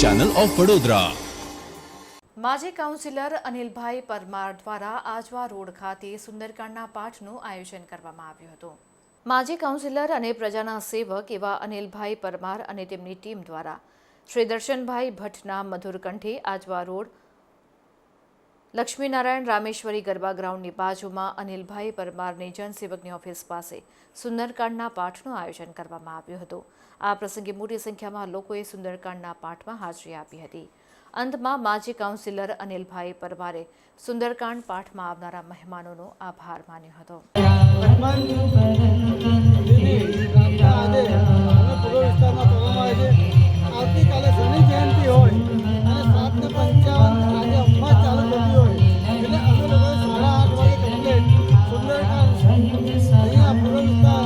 Channel of Vadodara માજી councillor અનિલભાઈ પરમાર દ્વારા Ajwa road ખાતે સુંદરકાંડના પાઠનું આયોજન કરવામાં આવ્યું હતું. માજી કાઉન્સિલર અને પ્રજાના સેવક એવા અનિલભાઈ પરમાર અને તેમની ટીમ દ્વારા શ્રી દર્શનભાઈ ભટ્ટના મધુર કંઠે આજવા રોડ લક્ષ્મીનારાયણ રામેશ્વરી ગરબા ગ્રાઉન્ડની બાજુમાં અનિલભાઈ પરમારની જનસેવકની ઓફિસ પાસે સુંદરકાંડના પાઠનું આયોજન કરવામાં આવ્યું હતું. આ પ્રસંગે મોટી સંખ્યામાં લોકોએ સુંદરકાંડના પાઠમાં હાજરી આપી હતી. અંતમાં માજી કાઉન્સિલર અનિલભાઈ પરમારે સુંદરકાંડ પાઠમાં આવનારા મહેમાનોનો આભાર માન્યો હતો. સુંદરકાંડ અહીંયા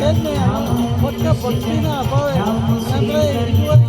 છે જ ને ફક્ત ભક્તિના અભાવે આપણે હિન્દુઓ